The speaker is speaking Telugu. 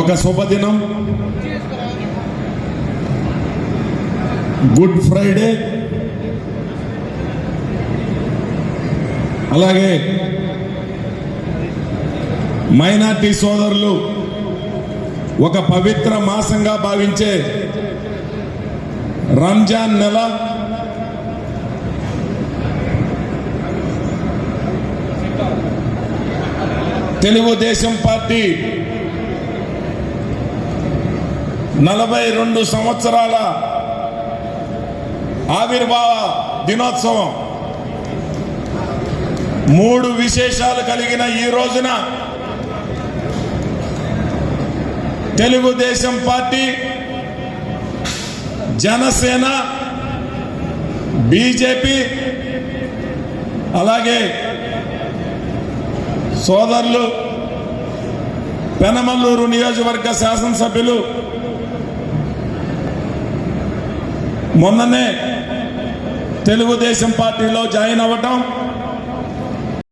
ఒక శుభదినం. గుడ్ ఫ్రైడే అలాగే మైనార్టీ సోదరులు ఒక పవిత్ర మాసంగా భావించే రంజాన్ నెల తెలుగుదేశం పార్టీ నలభై రెండు సంవత్సరాల ఆవిర్భావ దినోత్సవం. మూడు విశేషాలు కలిగిన ఈ రోజున తెలుగుదేశం పార్టీ జనసేన బీజేపీ అలాగే సోదరులు పెనమల్లూరు నియోజకవర్గ శాసనసభ్యులు మొన్ననే తెలుగుదేశం పార్టీలో జాయిన్ అవ్వటం